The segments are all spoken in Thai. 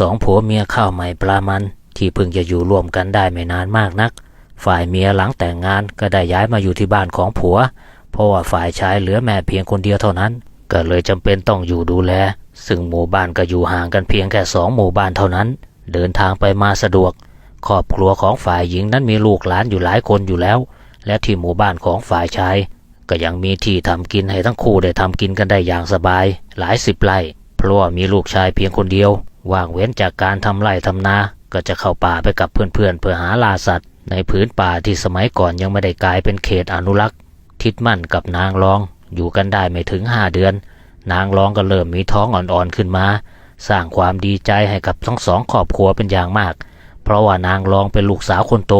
สองผัวเมียข้าวใหม่ปลามัน ที่เพิ่งจะอยู่ร่วมกันได้ไม่นานมากนัก ฝ่ายเมียหลังแต่งงานก็ได้ย้ายมาอยู่ที่บ้านของผัว เพราะว่าฝ่ายชายเหลือแม่เพียงคนเดียวเท่านั้น ก็เลยจำเป็นต้องอยู่ดูแล ซึ่งหมู่บ้านก็อยู่ห่างกันเพียงแค่สองหมู่บ้านเท่านั้น เดินทางไปมาสะดวก ครอบครัวของฝ่ายหญิงนั้นมีลูกหลานอยู่หลายคนอยู่แล้ว และที่หมู่บ้านของฝ่ายชายก็ยังมีที่ทำกินให้ทั้งคู่ได้ทำกินกันได้อย่างสบาย หลายสิบไร่เพราะว่ามีลูกชายเพียงคนเดียว ว่างเว้นจากการทำไร่ทำนาก็จะเข้าป่าไปกับเพื่อนๆเพื่อหาล่าสัตว์ ในพื้นป่าที่สมัยก่อนยังไม่ได้กลายเป็นเขตอนุรักษ์ ทิดมั่นกับนางรอง อยู่กันได้ไม่ถึงห้าเดือน นางรองก็เริ่มมีท้องอ่อนๆขึ้นมา สร้างความดีใจให้กับทั้งสองครอบครัวเป็นอย่างมาก เพราะว่านางรองเป็นลูกสาวคนโต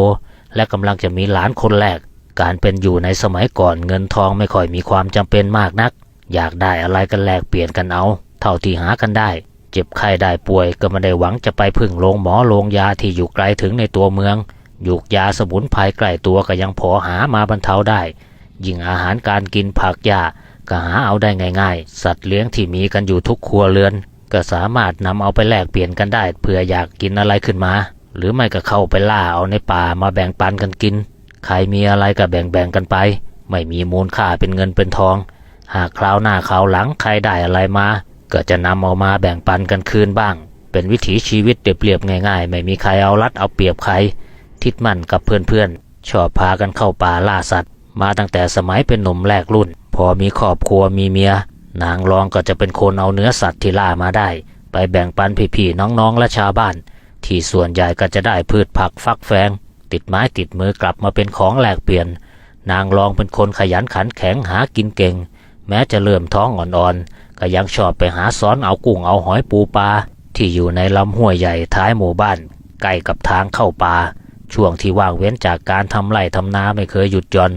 และกำลังจะมีหลานคนแรก การเป็นอยู่ในสมัยก่อนเงินทองไม่ค่อยมีความจำเป็นมากนัก อยากได้อะไรกันแลกเปลี่ยนกันเอา เท่าที่หากันได้ เจ็บไข้ได้ป่วยก็ไม่ได้หวังจะไปพึ่งโรงหมอโรงยาที่อยู่ไกลถึงในตัวเมืองหยูกยาสมุนไพรใกล้ตัวก็ยังพอหามาบรรเทาได้ ยิ่งอาหารการกินผักหญ้าก็หาเอาได้ง่าย ๆ สัตว์เลี้ยงที่มีกันอยู่ทุกครัวเรือน ก็สามารถนำเอาไปแลกเปลี่ยนกันได้เผื่ออยากกินอะไรขึ้นมา หรือไม่ก็เข้าไปล่าเอาในป่ามาแบ่งปันกันกิน ใครมีอะไรก็แบ่งๆกันไป ไม่มีมูลค่าเป็นเงินเป็นทอง หากคราวหน้าคราวหลังใครได้อะไรมา ก็จะนำเอามาแบ่งปันกันคืนบ้าง เป็นวิถีชีวิตเรียบๆง่ายๆ ไม่มีใครเอารัดเอาเปรียบใคร ทิดมั่นกับเพื่อนๆ ชอบพากันเข้าป่าล่าสัตว์ มาตั้งแต่สมัยเป็นหนุ่มแรกรุ่น พอมีครอบครัวมีเมีย นางรองก็จะเป็นคนเอาเนื้อสัตว์ที่ล่ามาได้ ไปแบ่งปันพี่ๆน้องๆและชาวบ้าน ที่ส่วนใหญ่ก็จะได้พืชผักฟักแฟง ติดไม้ติดมือกลับมาเป็นของแลกเปลี่ยน นางรองเป็นคนขยันขันแข็งหากินเก่ง แม้จะเริ่มท้องอ่อนๆ ก็ยังชอบไปหาซ้อนเอากุ้งเอาหอยปูปลาที่อยู่ในลำห้วยใหญ่ท้ายหมู่บ้านใกล้กับทางเข้าป่าช่วงที่ว่างเว้นจากการทำไร่ทำนาไม่เคยหยุดย่อน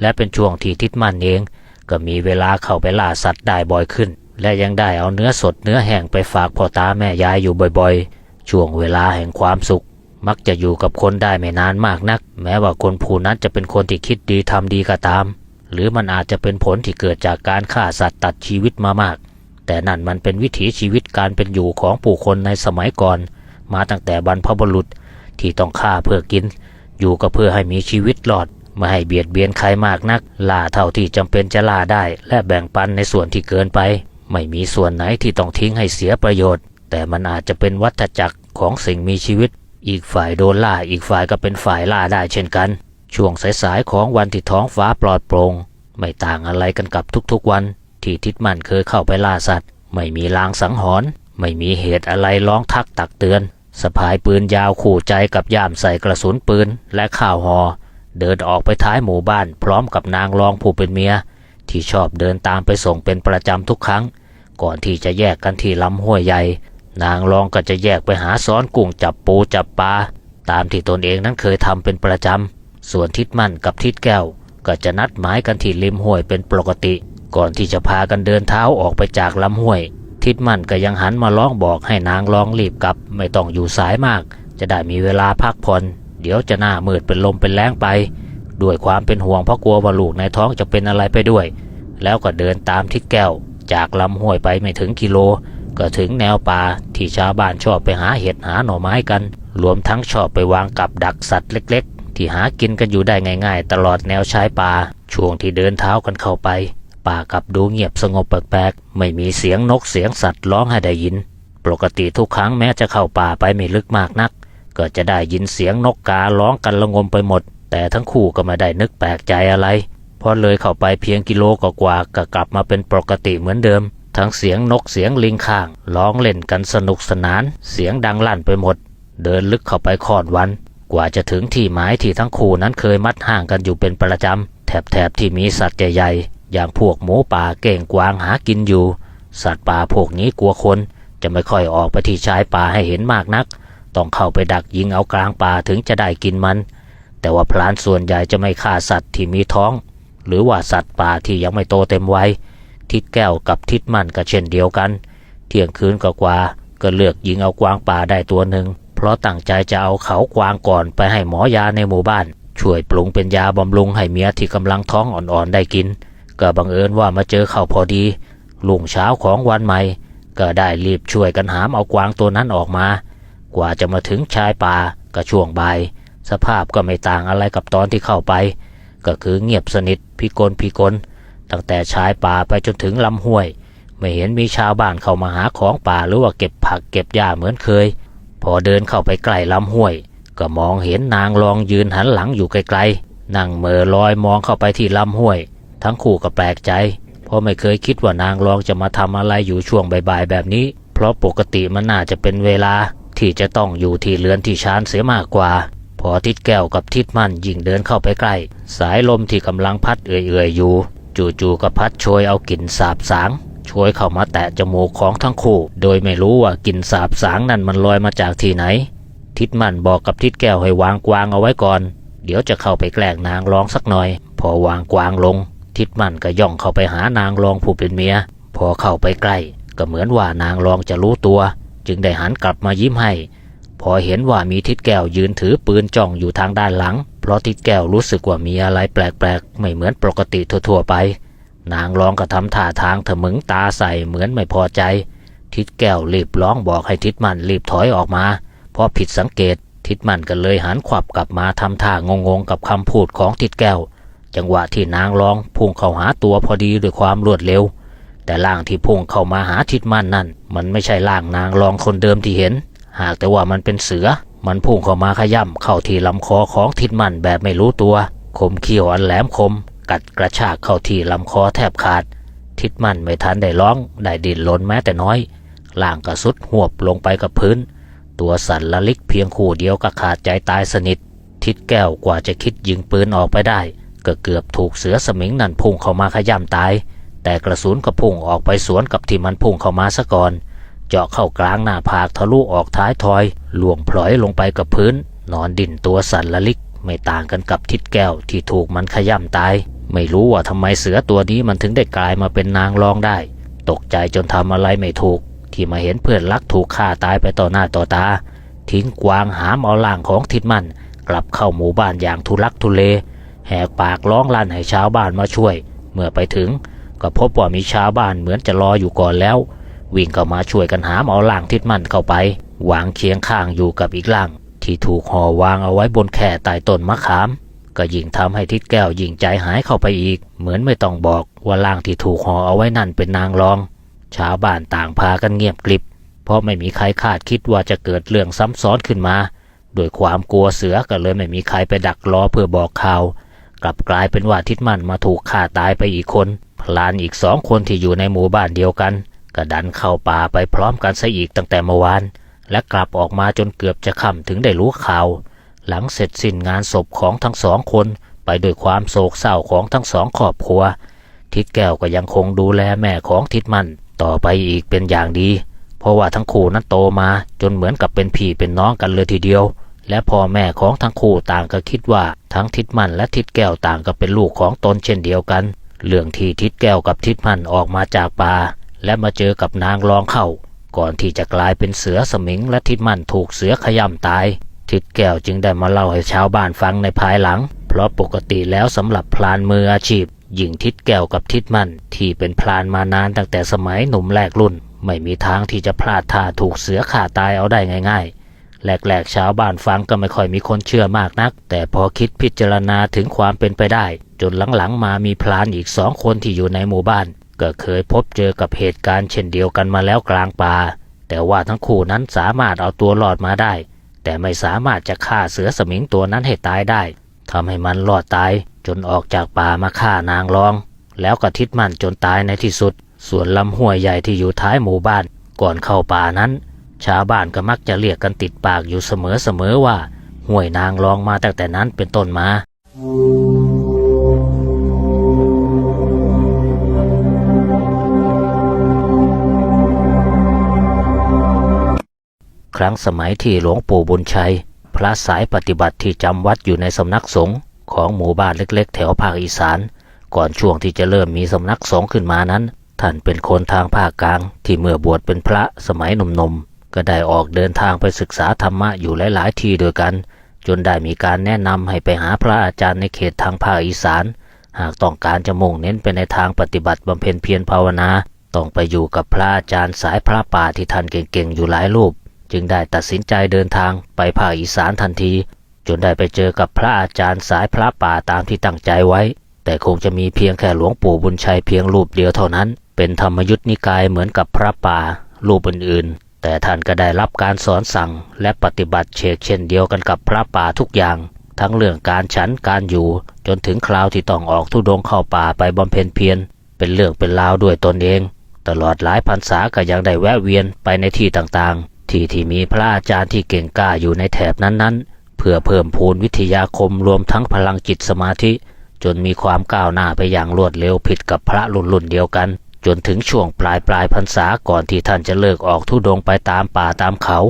และเป็นช่วงที่ทิดมั่นเอง ก็มีเวลาเข้าไปล่าสัตว์ได้บ่อยขึ้น และยังได้เอาเนื้อสดเนื้อแห้งไปฝากพ่อตาแม่ยายอยู่บ่อยๆ ช่วงเวลาแห่งความสุข มักจะอยู่กับคนได้ไม่นานมากนัก แม้ว่าคนผู้นั้นจะเป็นคนที่คิดดีทำดีก็ตาม หรือมันอาจจะเป็นผลที่เกิดจากการฆ่าสัตว์ตัดชีวิตมามาก แต่นั่นมันเป็นวิถีชีวิตการเป็นอยู่ของผู้คนในสมัยก่อน มาตั้งแต่บรรพบุรุษที่ต้องฆ่าเพื่อกิน อยู่ก็เพื่อให้มีชีวิตรอดไม่ให้เบียดเบียนใครมากนัก ล่าเท่าที่จำเป็นจะล่าได้ และแบ่งปันในส่วนที่เกินไป ไม่มีส่วนไหนที่ต้องทิ้งให้เสียประโยชน์ แต่มันอาจจะเป็นวัฏจักรของสิ่งมีชีวิต อีกฝ่ายโดนล่าอีกฝ่ายก็เป็นฝ่ายล่าได้เช่นกัน ช่วงสายๆของวันที่ท้องฟ้าปลอดโปร่งไม่ต่างอะไรกันกับทุกๆวัน ที่ทิดมันเคยเข้าไปล่าสัตว์ ไม่มีลางสังหรณ์ไม่มีเหตุอะไรร้องทักตักเตือนสะพายปืนยาวขู่ใจกับย่ามใส่กระสุนปืนและข้าวหอ เดินออกไปท้ายหมู่บ้าน พร้อมกับนางรองผู้เป็นเมีย ที่ชอบเดินตามไปส่งเป็นประจำทุกครั้ง ก่อนที่จะแยกกันที่ลำห้วยใหญ่ นางรองก็จะแยกไปหาซ้อนกุ้งจับปูจับปลาตามที่ตนเองนั้นเคยทำเป็นประจำส่วนทิดมั่นกับทิดแก้ว ก็จะนัดหมายกันที่ริมห้วยเป็นปกติ ก่อนที่จะพากันเดินเท้าออกไปจากลำห้วย ทิดมั่นก็ยังหันมาร้องบอกให้นางร้องรีบกลับ ไม่ต้องอยู่สายมาก จะได้มีเวลาพักผ่อน เดี๋ยวจะหน้ามืดเป็นลมเป็นแรงไป ด้วยความเป็นห่วงเพราะกลัวว่าลูกในท้องจะเป็นอะไรไปด้วย แล้วก็เดินตามทิดแก้ว จากลำห้วยไปไม่ถึงกิโล ก็ถึงแนวป่าที่ชาวบ้านชอบไปหาเห็ดหาหน่อไม้กัน รวมทั้งชอบไปวางกับดักสัตว์เล็ก ๆ ที่หากินกันอยู่ได้ง่าย ๆ ตลอดแนวชายป่าช่วงที่เดินเท้ากันเข้าไป ป่ากลับดูเงียบสงบแปลกๆ ไม่มีเสียงนกเสียงสัตว์ร้องให้ได้ยิน ปกติทุกครั้งแม้จะเข้าป่าไปไม่ลึกมากนัก ก็จะได้ยินเสียงนกการ้องกันระงมไปหมด แต่ทั้งคู่ก็ไม่ได้นึกแปลกใจอะไรพอเลยเข้าไปเพียงกิโลกว่าก็กลับมาเป็นปกติเหมือนเดิม ทั้งเสียงนกเสียงลิงข้าง ร้องเล่นกันสนุกสนาน เสียงดังลั่นไปหมด เดินลึกเข้าไปคอดวัน กว่าจะถึงที่หมายที่ทั้งคู่นั้นเคยมัดห่างกันอยู่เป็นประจำแถบๆที่มีสัตว์ใหญ่ อย่างพวกหมูป่าเก่งกวางหากินอยู่ สัตว์ป่าพวกนี้กลัวคนจะไม่ค่อยออกไปที่ชายป่าให้เห็นมากนัก ต้องเข้าไปดักยิงเอากลางป่าถึงจะได้กินมัน แต่ว่าพลานส่วนใหญ่จะไม่ฆ่าสัตว์ที่มีท้อง หรือว่าสัตว์ป่าที่ยังไม่โตเต็มวัยทิดแก้วกับทิดมันก็เช่นเดียวกัน เที่ยงคืนกว่าก็เลือกยิงเอากวางป่าได้ตัวหนึ่ง เพราะตั้งใจจะเอาเขากวางก่อนไปให้หมอยาในหมู่บ้าน ช่วยปรุงเป็นยาบำรุงให้เมียที่กำลังท้องอ่อนๆได้กิน ก็บังเอิญว่ามาเจอเข้าพอดีลุงเช้าของวันใหม่ ก็ได้รีบช่วยกันหามเอากวางตัวนั้นออกมา กว่าจะมาถึงชายป่าก็ช่วงบ่าย สภาพก็ไม่ต่างอะไรกับตอนที่เข้าไป ก็คือเงียบสนิทพิกลพิกลตั้งแต่ชายป่าไปจนถึงลำห้วย ไม่เห็นมีชาวบ้านเข้ามาหาของป่าหรือว่าเก็บผักเก็บหญ้าเหมือนเคย พอเดินเข้าไปใกล้ลำห้วย ก็มองเห็นนางรองยืนหันหลังอยู่ไกลๆนั่งเมอลอยมองเข้าไปที่ลำห้วย ทั้งคู่ก็แปลกใจ เพราะไม่เคยคิดว่านางรองจะมาทำอะไรอยู่ช่วงบ่ายๆแบบนี้ เพราะปกติมันน่าจะเป็นเวลาที่จะต้องอยู่ที่เรือนที่ชานเสียมากกว่า พอทิดแก้วกับทิดมั่นยิ่งเดินเข้าไปใกล้ สายลมที่กำลังพัดเอื่อยๆอยู่ จู่ๆก็พัดโชยเอากลิ่นสาบสางโชยเข้ามาแตะจมูกของทั้งคู่ โดยไม่รู้ว่ากลิ่นสาบสางนั่นมันลอยมาจากที่ไหน ทิดมั่นบอกกับทิดแก้วให้วางกวางเอาไว้ก่อน เดี๋ยวจะเข้าไปแกล้งนางรองสักหน่อย พอวางกวางลง ทิดมั่นก็ย่องเข้าไปหานางรองผู้เป็นเมีย พอเข้าไปใกล้ ก็เหมือนว่านางรองจะรู้ตัว จึงได้หันกลับมายิ้มให้ พอเห็นว่ามีทิดแก้วยืนถือปืนจ้องอยู่ทางด้านหลัง เพราะทิดแก้วรู้สึกว่ามีอะไรแปลกๆ ไม่เหมือนปกติทั่วๆไป นางรองก็ทำท่าทางถมึงตาใส่เหมือนไม่พอใจ ทิดแก้วรีบร้องบอกให้ทิดมันรีบถอยออกมา เพราะผิดสังเกตทิดมันก็เลยหันขวับกลับมาทำท่างงๆกับคำพูดของทิดแก้ว จังหวะที่นางร้องพุ่งเข้าหาตัวพอดีด้วยความรวดเร็ว แต่ร่างที่พุ่งเข้ามาหาทิดมันนั่น มันไม่ใช่ร่างนางรองคนเดิมที่เห็น หากแต่ว่ามันเป็นเสือ มันพุ่งเข้ามาขย่ำเข้าที่ลำคอของทิดมันแบบไม่รู้ตัว คมเขี้ยวอันแหลมคม กัดกระชากเข้าที่ลำคอแทบขาด ทิดมันไม่ทันได้ร้อง ได้ดิ้นรนแม้แต่น้อยร่างกระสุดหวบลงไปกับพื้น ตัวสั่นละลิกเพียงคู่เดียวก็ขาดใจตายสนิท ทิดแก้วกว่าจะคิดยิงปืนออกไปได้ ก็เกือบถูกเสือสมิงนั่นพุ่งเข้ามาขย่ำตาย แต่กระสุนก็พุ่งออกไปสวนกับที่มันพุ่งเข้ามาซะก่อน เจาะเข้ากลางหน้าผากทะลุออกท้ายทอยล่วงพลอยลงไปกับพื้น นอนดิ่นตัวสั่นละลิก ไม่ต่างกันกับทิดแก้วที่ถูกมันขย่ำตาย ไม่รู้ว่าทำไมเสือตัวนี้มันถึงได้กลายมาเป็นนางรองได้ ตกใจจนทำอะไรไม่ถูก ที่มาเห็นเพื่อนรักถูกฆ่าตายไปต่อหน้าต่อตา ทิ้งกวางหามเอาล่างของทิดมันกลับเข้าหมู่บ้านอย่างทุลักทุเล แหกปากร้องลั่นให้ชาวบ้านมาช่วย เมื่อไปถึง ก็พบว่ามีชาวบ้านเหมือนจะรออยู่ก่อนแล้ว วิ่งเข้ามาช่วยกันหามเอาล่างทิดมันเข้าไปวางเคียงข้างอยู่กับอีกล่าง ที่ถูกห่อวางเอาไว้บนแค่ใต้ต้นมะขาม ก็ยิ่งทำให้ทิดแก้วยิ่งใจหายเข้าไปอีก เหมือนไม่ต้องบอกว่าล่างที่ถูกห่อเอาไว้นั่นเป็นนางรอง ชาวบ้านต่างพากันเงียบกริบ เพราะไม่มีใครคาดคิดว่าจะเกิดเรื่องซ้ำซ้อนขึ้นมา โดยความกลัวเสือก็เลยไม่มีใครไปดักรอเพื่อบอกข่าว กลับกลายเป็นว่าทิดมันมาถูกฆ่าตายไปอีกคนพลานอีกสองคนที่อยู่ในหมู่บ้านเดียวกันก็ดันเข้าป่าไปพร้อมกันซะอีกตั้งแต่เมื่อวาน และกลับออกมาจนเกือบจะค่ำถึงได้รู้ข่าว หลังเสร็จสิ้นงานศพของทั้งสองคนไปด้วยความโศกเศร้าของทั้งสองครอบครัว ทิดแก้วก็ยังคงดูแลแม่ของทิดมันต่อไปอีกเป็นอย่างดี เพราะว่าทั้งคู่นั้นโตมาจนเหมือนกับเป็นพี่เป็นน้องกันเลยทีเดียว และพ่อแม่ของทั้งคู่ต่างก็คิดว่าทั้งทิดมันและทิดแก้วต่างก็เป็นลูกของตนเช่นเดียวกัน เรื่องที่ทิดแก้วกับทิดมันออกมาจากป่าและมาเจอกับนางรองเข้า ก่อนที่จะกลายเป็นเสือสมิงและทิดมันถูกเสือขย่ำตาย ทิดแก้วจึงได้มาเล่าให้ชาวบ้านฟังในภายหลัง เพราะปกติแล้วสำหรับพลานมืออาชีพหญิงทิดแก้วกับทิดมันที่เป็นพลานมานานตั้งแต่สมัยหนุ่มแรกรุ่น ไม่มีทางที่จะพลาดท่าถูกเสือข่าตายเอาได้ง่าย ๆ แรกๆชาวบ้านฟังก็ไม่ค่อยมีคนเชื่อมากนัก แต่พอคิดพิจารณาถึงความเป็นไปได้ จนหลังๆมามีพลานอีกสองคนที่อยู่ในหมู่บ้าน ก็เคยพบเจอกับเหตุการณ์เช่นเดียวกันมาแล้วกลางป่าแต่ว่าทั้งคู่นั้นสามารถเอาตัวรอดมาได้ แต่ไม่สามารถจะฆ่าเสือสมิงตัวนั้นให้ตายได้ทำให้มันรอดตาย จนออกจากป่ามาฆ่านางรอง แล้วก็ทิดมันจนตายในที่สุด ส่วนลำห้วยใหญ่ที่อยู่ท้ายหมู่บ้าน ก่อนเข้าป่านั้น ชาวบ้านก็มักจะเรียกกันติดปากอยู่เสมอๆว่าห้วยนางรองมาตั้งแต่นั้นเป็นต้นมา ครั้งสมัยที่หลวงปู่บุญชัย พระสายปฏิบัติที่จำวัดอยู่ในสำนักสงฆ์ของหมู่บ้านเล็ก ๆ แถวภาคอีสาน ก่อนช่วงที่จะเริ่มมีสำนักสงฆ์ขึ้นมานั้น ท่านเป็นคนทางภาคกลางที่เมื่อบวชเป็นพระสมัยหนุ่มๆ ก็ได้ออกเดินทางไปศึกษาธรรมะอยู่หลายๆที่ด้วยกัน จนได้มีการแนะนำให้ไปหาพระอาจารย์ในเขตทางภาคอีสาน หากต้องการจะมุ่งเน้นไปในทางปฏิบัติบำเพ็ญเพียรภาวนา ต้องไปอยู่กับพระอาจารย์สายพระป่าที่ท่านเก่งๆอยู่หลายรูป จึงได้ตัดสินใจเดินทางไปภาคอีสานทันที จนได้ไปเจอกับพระอาจารย์สายพระป่าตามที่ตั้งใจไว้ แต่คงจะมีเพียงแค่หลวงปู่บุญชัยเพียงรูปเดียวเท่านั้น เป็นธรรมยุทธนิกายเหมือนกับพระป่ารูปอื่นๆ แต่ท่านก็ได้รับการสอนสั่งและปฏิบัติเชกเช่นเดียวกันกับพระป่าทุกอย่าง ทั้งเรื่องการฉันการอยู่ จนถึงคราวที่ต้องออกทุดงเข้าป่าไปบำเพ็ญเพียรเป็นเรื่องเป็นราวด้วยตนเอง ตลอดหลายพรรษาก็ยังได้แวะเวียนไปในที่ต่างๆ ที่ที่มีพระอาจารย์ที่เก่งกล้าอยู่ในแถบนั้นๆ เพื่อเพิ่มพูนวิทยาคมรวมทั้งพลังจิตสมาธิ จนมีความก้าวหน้าไปอย่างรวดเร็วผิดกับพระรุ่นรุ่นเดียวกัน จนถึงช่วงปลายปลายพรรษาก่อนที่ท่านจะเลิกออกทุดงไปตามป่าตามเขา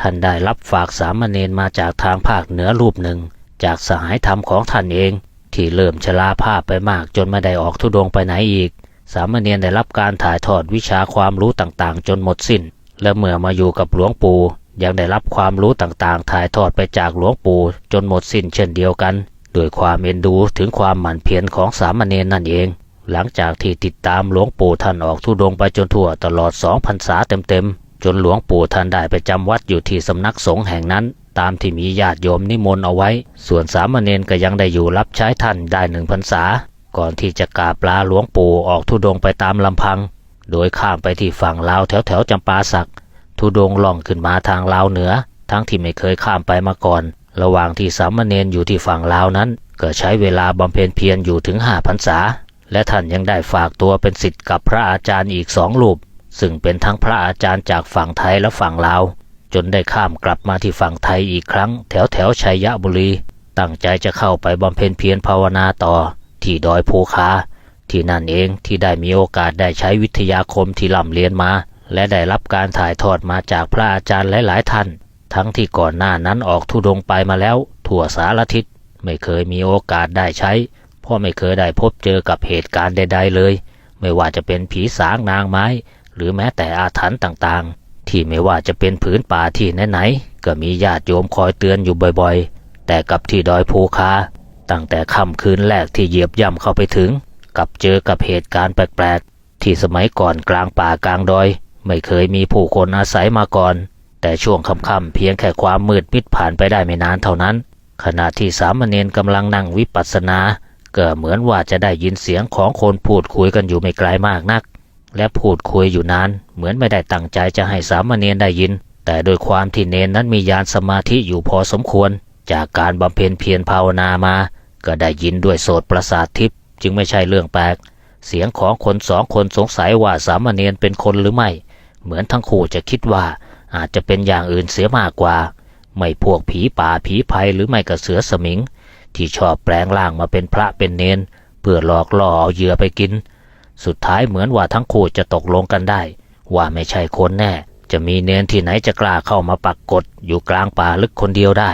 ท่านได้รับฝากสามเณรมาจากทางภาคเหนือรูปหนึ่ง จากสหายธรรมของท่านเอง ที่เริ่มชราภาพไปมากจนไม่ได้ออกทุดงไปไหนอีก สามเณรได้รับการถ่ายทอดวิชาความรู้ต่างๆ จนหมดสิ้น และเมื่อมาอยู่กับหลวงปู่ยังได้รับความรู้ต่างๆ ถ่ายทอดไปจากหลวงปู่จนหมดสิ้นเช่นเดียวกัน โดยความเอ็นดูถึงความหมั่นเพียรของสามเณรนั่นเอง หลังจากที่ติดตามหลวงปู่ท่านออกทุดงไปจนทั่วตลอดสองพรรษาเต็มๆ จนหลวงปู่ท่านได้ไปจำวัดอยู่ที่สำนักสงฆ์แห่งนั้น ตามที่มีญาติโยมนิมนต์เอาไว้ ส่วนสามเณรก็ยังได้อยู่รับใช้ท่านได้หนึ่งพรรษา ก่อนที่จะกาบลาหลวงปู่ออกทุดงไปตามลำพัง โดยข้ามไปที่ฝั่งลาวแถวแถวๆจำปาสักทุดงล่องขึ้นมาทางลาวเหนือ ทั้งที่ไม่เคยข้ามไปมาก่อน ระหว่างที่สามเณรอยู่ที่ฝั่งลาวนั้นก็ใช้เวลาบำเพ็ญเพียรอยู่ถึงห้าพรรษา และท่านยังได้ฝากตัวเป็นศิษย์กับพระอาจารย์อีกสองรูป ซึ่งเป็นทั้งพระอาจารย์จากฝั่งไทยและฝั่งลาว จนได้ข้ามกลับมาที่ฝั่งไทยอีกครั้ง แถวแถวชัยบุรี ตั้งใจจะเข้าไปบำเพ็ญเพียรภาวนาต่อ ที่ดอยภูคา ที่นั่นเองที่ได้มีโอกาสได้ใช้วิทยาคมที่ล่ำเรียนมา และได้รับการถ่ายทอดมาจากพระอาจารย์หลาย ๆ ท่าน ทั้งที่ก่อนหน้านั้นออกทุดงไปมาแล้ว ทั่วสารทิศไม่เคยมีโอกาสได้ใช้ พราะไม่เคยได้พบเจอกับเหตุการณ์ใด ๆ เลย ไม่ว่าจะเป็นผีสางนางไม้ หรือแม้แต่อาถรรพ์ต่างๆ ที่ไม่ว่าจะเป็นผืนป่าที่ไหนๆก็มีญาติโยมคอยเตือนอยู่บ่อยๆ แต่กับที่ดอยภูคาตั้งแต่ค่ำคืนแรกที่เหยียบย่ำเข้าไปถึง กับเจอกับเหตุการณ์แปลกๆ ที่สมัยก่อนกลางป่ากลางดอย ไม่เคยมีผู้คนอาศัยมาก่อน แต่ช่วงค่ำๆเพียงแค่ความมืดมิดผ่านไปได้ไม่นานเท่านั้น ขณะที่สามเณรกำลังนั่งวิปัสสนา ก็เหมือนว่าจะได้ยินเสียงของคนพูดคุยกันอยู่ไม่ไกลมากนัก และพูดคุยอยู่นาน เหมือนไม่ได้ตั้งใจจะให้สามเณรได้ยิน แต่โดยความที่เนนนั้นมียานสมาธิอยู่พอสมควร จากการบำเพ็ญเพียรภาวนามา ก็ได้ยินด้วยโสตประสาททิพย์จึงไม่ใช่เรื่องแปลก เสียงของคนสองคนสงสัยว่าสามเณรเป็นคนหรือไม่ เหมือนทั้งคู่จะคิดว่าอาจจะเป็นอย่างอื่นเสียมากกว่า ไม่พวกผีป่าผีภัยหรือไม่ก็เสือสมิง ที่ชอบแปลงร่างมาเป็นพระเป็นเนน เพื่อหลอกล่อเอาเหยื่อไปกิน สุดท้ายเหมือนว่าทั้งคู่จะตกลงกันได้ ว่าไม่ใช่คนแน่ จะมีเนนที่ไหนจะกล้าเข้ามาปักกดอยู่กลางป่าลึกคนเดียวได้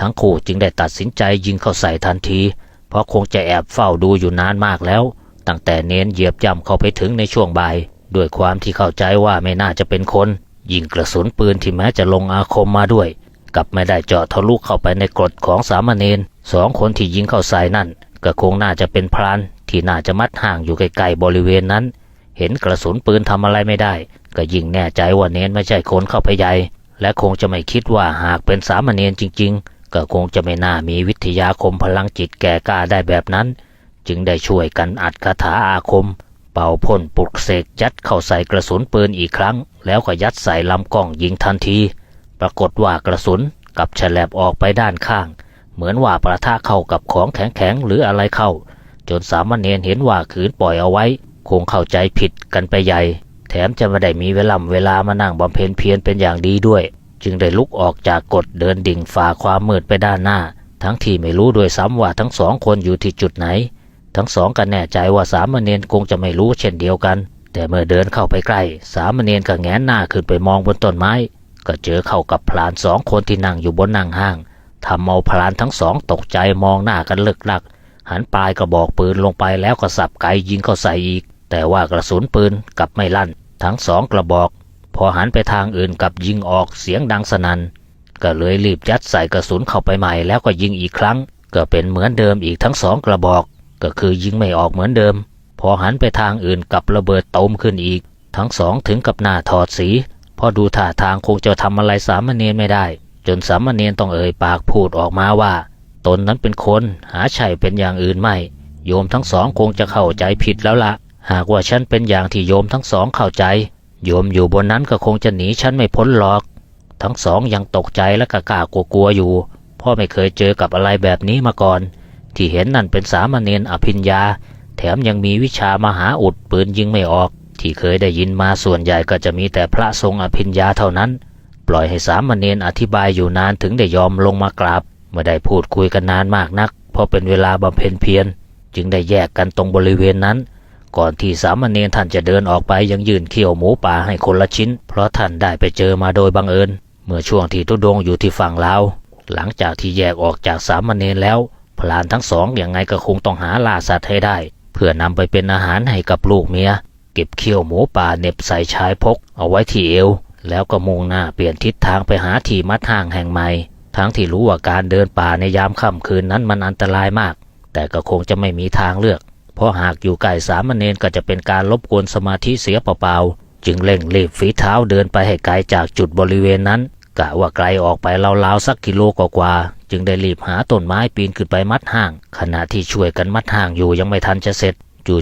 ทั้งคู่จึงได้ตัดสินใจยิงเข้าใส่ทันที เพราะคงจะแอบเฝ้าดูอยู่นานมากแล้ว ตั้งแต่เนนเหยียบย่ำเข้าไปถึงในช่วงบ่ายด้วยความที่เข้าใจว่าไม่น่าจะเป็นคนยิงกระสุนปืนที่แม้จะลงอาคมมาด้วยกลับไม่ได้เจาะทะลุเข้าไปในกรดของสามเณร สองคนที่ยิงเข้าใส่นั่นก็คงน่าจะเป็นพรานที่น่าจะมัดห่างอยู่ไกลๆบริเวณนั้น เห็นกระสุนปืนทำอะไรไม่ได้ ก็ยิ่งแน่ใจว่าเน้นไม่ใช่คนเข้าไปใหญ่และคงจะไม่คิดว่าหากเป็นสามเณรจริง ๆ ก็คงจะไม่น่ามีวิทยาคมพลังจิตแก่กล้าได้แบบนั้น จึงได้ช่วยกันอัดคาถาอาคม เป่าพ่นปลุกเสกยัดเข้าใส่กระสุนปืนอีกครั้ง แล้วก็ยัดใส่ลำกล้องยิงทันที ปรากฏว่ากระสุนกับฉลับออกไปด้านข้าง เหมือนว่าประทะเข้ากับของแข็งๆหรืออะไรเข้า จนสามเณรเห็นว่าขืนปล่อยเอาไว้ คงเข้าใจผิดกันไปใหญ่ แถมจะไม่ได้มีเวลาเวลามานั่งบำเพ็ญเพียรเป็นอย่างดีด้วย จึงได้ลุกออกจากกฎเดินดิ่งฝ่าความมืดไปด้านหน้า ทั้งที่ไม่รู้ด้วยซ้ำว่าทั้งสองคนอยู่ที่จุดไหน ทั้งสองก็แน่ใจว่าสามเณรคงจะไม่รู้เช่นเดียวกัน แต่เมื่อเดินเข้าไปใกล้ สามเณรก็แงนหน้าขึ้นไปมองบนต้นไม้ ก็เจอเข้ากับพลานสองคนที่นั่งอยู่บนนั่งห้าง ทำเอาพลานทั้งสองตกใจมองหน้ากันเลิกลัก หันปลายกระบอกปืนลงไปแล้วก็สับไกยิงเข้าใส่อีก แต่ว่ากระสุนปืนกลับไม่ลั่น ทั้งสองกระบอก พอหันไปทางอื่นกับยิงออกเสียงดังสนัน่นก็เลยรีบยัดใส่กระสุนเข้าไปใหม่แล้วก็ยิงอีกครั้ง ก็เป็นเหมือนเดิมอีกทั้งสองกระบอก ก็คือยิงไม่ออกเหมือนเดิม พอหันไปทางอื่นกับระเบิดตมขึ้นอีก ทั้งสองถึงกับหน้าถอดสีพราะดูท่าทางคงจะทำอะไรสามเณรไม่ได้ จนสามเณรต้องเอ่ยปากพูดออกมาว่า ตนนั้นเป็นคนหาใช่เป็นอย่างอื่นไม่ โยมทั้งสองคงจะเข้าใจผิดแล้วละหากว่าฉันเป็นอย่างที่โยมทั้งสองเข้าใจ โยมอยู่บนนั้นก็คงจะหนีฉันไม่พ้นหรอก ทั้งสองยังตกใจและกะกล้ากลัวๆอยู่พ่อไม่เคยเจอกับอะไรแบบนี้มาก่อน ที่เห็นนั่นเป็นสามเณรอภิญญา แถมยังมีวิชามหาอุดปืนยิงไม่ออก ที่เคยได้ยินมาส่วนใหญ่ก็จะมีแต่พระทรงอภิญญาเท่านั้น ปล่อยให้สามเณรอธิบายอยู่นานถึงได้ยอมลงมากราบไม่ได้พูดคุยกันนานมากนัก เพราะเป็นเวลาบำเพ็ญเพียรจึงได้แยกกันตรงบริเวณนั้น ก่อนที่สามเณรท่านจะเดินออกไปยังยืนเขี่ยวหมูป่าให้คนละชิ้น เพราะท่านได้ไปเจอมาโดยบังเอิญ เมื่อช่วงที่ทุดงอยู่ที่ฝั่งลาวหลังจากที่แยกออกจากสามเณรแล้วพลานทั้งสองอยังไงก็คงต้องหาล่าสัตว์ให้ได้ เพื่อนำไปเป็นอาหารให้กับลูกเมีย เก็บเขี้ยวหมูป่าเน็บใส่ชายพกเอาไว้ที่เอว แล้วก็มุ่งหน้าเปลี่ยนทิศทางไปหาที่มัดห่างแห่งใหม่ ทั้งที่รู้ว่าการเดินป่าในยามค่ำคืนนั้นมันอันตรายมาก แต่ก็คงจะไม่มีทางเลือก เพราะหากอยู่ใกล้สามเณรก็จะเป็นการรบกวนสมาธิเสียเปล่าๆ จึงเร่งรีบฝีเท้าเดินไปให้ไกลจากจุดบริเวณนั้น กะว่าไกลออกไปราวๆสักกิโลกว่าๆ จึงได้รีบหาต้นไม้ปีนขึ้นไปมัดห่าง ขณะที่ช่วยกันมัดห่างอยู่ยังไม่ทันจะเสร็จ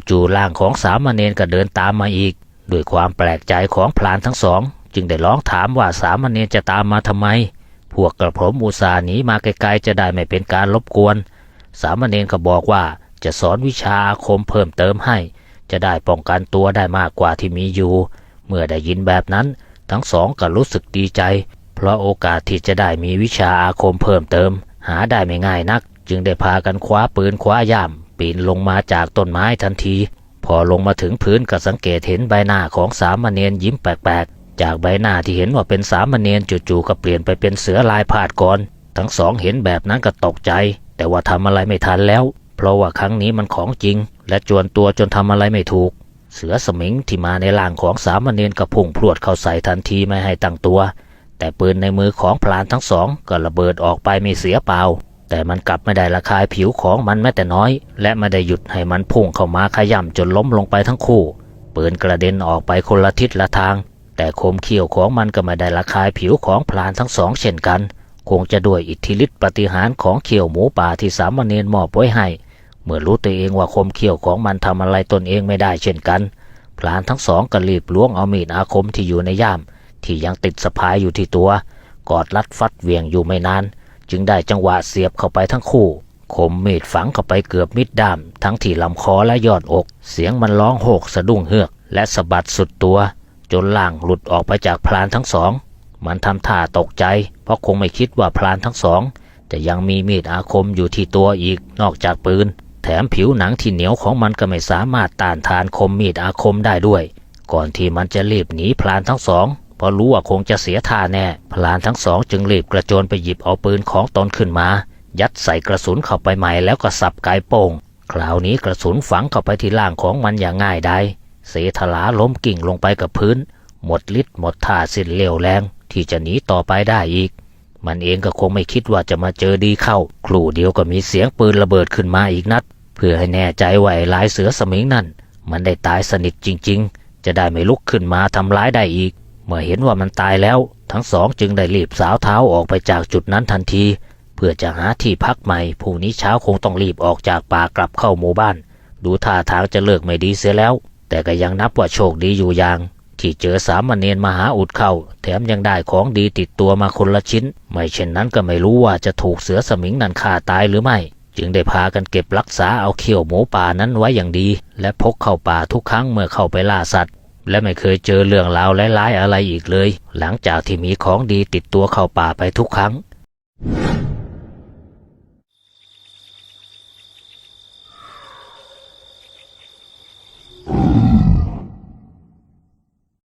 จู่ๆร่างของสามเณรก็เดินตามมาอีก ด้วยความแปลกใจของพลานทั้งสอง จึงได้ร้องถามว่าสามเณรจะตามมาทำไม พวกกระผมอุตส่าห์หนีมาไกลๆจะได้ไม่เป็นการรบกวน สามเณรก็บอกว่าจะสอนวิชาอาคมเพิ่มเติมให้ จะได้ป้องกันตัวได้มากกว่าที่มีอยู่ เมื่อได้ยินแบบนั้น ทั้งสองก็รู้สึกดีใจ เพราะโอกาสที่จะได้มีวิชาอาคมเพิ่มเติม หาได้ไม่ง่ายนัก จึงได้พากันคว้าปืนคว้าย่ามปีนลงมาจากต้นไม้ทันที พอลงมาถึงพื้นก็สังเกตเห็นใบหน้าของสามเณรยิ้มแปลก จากใบหน้าที่เห็นว่าเป็นสามเณรจู่ๆก็เปลี่ยนไปเป็นเสือลายพาดก่อน ทั้งสองเห็นแบบนั้นก็ตกใจ แต่ว่าทำอะไรไม่ทันแล้ว เพราะว่าครั้งนี้มันของจริง และจวนตัวจนทำอะไรไม่ถูก เสือสมิงที่มาในร่างของสามเณรก็พุ่งพรวดเข้าใส่ทันทีไม่ให้ตั้งตัว แต่ปืนในมือของพลานทั้งสองก็ระเบิดออกไปไม่เสียเปล่า แต่มันกลับไม่ได้ระคายผิวของมันแม้แต่น้อย และไม่ได้หยุดให้มันพุ่งเข้ามาขย่ำจนล้มลงไปทั้งคู่ปืนกระเด็นออกไปคนละทิศละทาง แต่คมเขี้ยวของมันก็ไม่ได้ระคายผิวของพลานทั้งสองเช่นกัน คงจะด้วยอิทธิฤทธิปฏิหารของเขี้ยวหมูป่าที่สามเณรมอบไว้ให้ เมื่อรู้ตัวเองว่าคมเขี้ยวของมันทำอะไรตนเองไม่ได้เช่นกัน พลานทั้งสองก็รีบล้วงเอามีดอาคมที่อยู่ในย่าม ที่ยังติดสะพายอยู่ที่ตัว กอดรัดฟัดเวียงอยู่ไม่นาน จึงได้จังหวะเสียบเข้าไปทั้งคู่คมมีดฝังเข้าไปเกือบมิดด้ามทั้งที่ลำคอและยอดอก เสียงมันร้องโหกสะดุ้งเฮือก และสะบัดสุดตัว จนล่างหลุดออกไปจากพลานทั้งสอง มันทำท่าตกใจ เพราะคงไม่คิดว่าพลานทั้งสองจะยังมีมีดอาคมอยู่ที่ตัวอีกนอกจากปืน แถมผิวหนังที่เหนียวของมันก็ไม่สามารถต้านทานคมมีดอาคมได้ด้วย ก่อนที่มันจะรีบหนีพลานทั้งสองเพราะรู้ว่าคงจะเสียท่าแน่ พลานทั้งสองจึงรีบกระโจนไปหยิบเอาปืนของตนขึ้นมา ยัดใส่กระสุนเข้าไปใหม่แล้วก็สับไกโป่ง คราวนี้กระสุนฝังเข้าไปที่ล่างของมันอย่างง่ายได้ เสถลาล้มกิ่งลงไปกับพื้น หมดฤทธิ์หมดท่าสิ้นเร็วแรง ที่จะหนีต่อไปได้อีก มันเองก็คงไม่คิดว่าจะมาเจอดีเข้า ครู่เดียวก็มีเสียงปืนระเบิดขึ้นมาอีกนัด เพื่อให้แน่ใจว่าไอ้ลายเสือสมิงนั่น มันได้ตายสนิทจริง ๆ จะได้ไม่ลุกขึ้นมาทำร้ายได้อีก เมื่อเห็นว่ามันตายแล้ว ทั้งสองจึงได้รีบสาวเท้าออกไปจากจุดนั้นทันที เพื่อจะหาที่พักใหม่พรุนี้เช้าคงต้องรีบออกจากป่ากลับเข้าหมู่บ้าน ดูท่าทางจะเลิกไม่ดีเสียแล้ว แต่ก็ยังนับว่าโชคดีอยู่อย่าง ที่เจอสามเณรมหาอุดเข้า แถมยังได้ของดีติดตัวมาคนละชิ้น ไม่เช่นนั้นก็ไม่รู้ว่าจะถูกเสือสมิงนันฆ่าตายหรือไม่ จึงได้พากันเก็บรักษาเอาเขี้ยวหมูป่านั้นไว้อย่างดี และพกเข้าป่าทุกครั้งเมื่อเข้าไปล่าสัตว์ และไม่เคยเจอเรื่องราวร้ายๆอะไรอีกเลย หลังจากที่มีของดีติดตัวเข้าป่าไปทุกครั้ง